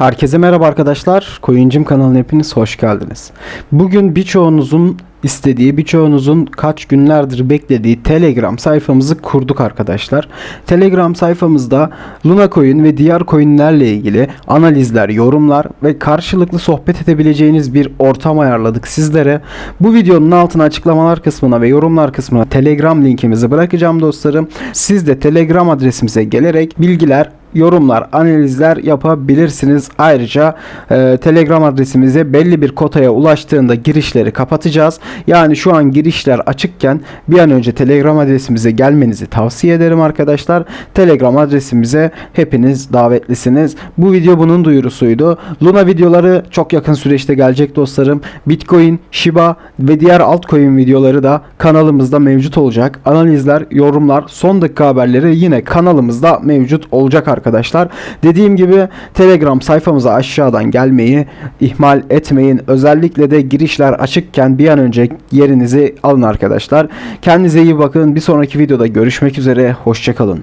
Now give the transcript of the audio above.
Herkese merhaba arkadaşlar. Coincim kanalına hepiniz hoş geldiniz. Bugün birçoğunuzun istediği, birçoğunuzun kaç günlerdir beklediği Telegram sayfamızı kurduk arkadaşlar. Telegram sayfamızda Luna Coin ve diğer coinlerle ilgili analizler, yorumlar ve karşılıklı sohbet edebileceğiniz bir ortam ayarladık sizlere. Bu videonun altına açıklamalar kısmına ve yorumlar kısmına Telegram linkimizi bırakacağım dostlarım. Siz de Telegram adresimize gelerek bilgiler yorumlar, analizler yapabilirsiniz. Ayrıca e, Telegram adresimize belli bir kotaya ulaştığında girişleri kapatacağız. Yani şu an girişler açıkken bir an önce Telegram adresimize gelmenizi tavsiye ederim arkadaşlar. Telegram adresimize hepiniz davetlisiniz. Bu video bunun duyurusuydu. Luna videoları çok yakın süreçte gelecek dostlarım. Bitcoin, Shiba ve diğer altcoin videoları da kanalımızda mevcut olacak. Analizler, yorumlar, son dakika haberleri yine kanalımızda mevcut olacak arkadaşlar. Dediğim gibi Telegram sayfamıza aşağıdan gelmeyi ihmal etmeyin. Özellikle de girişler açıkken bir an önce yerinizi alın arkadaşlar. Kendinize iyi bakın. Bir sonraki videoda görüşmek üzere. Hoşçakalın.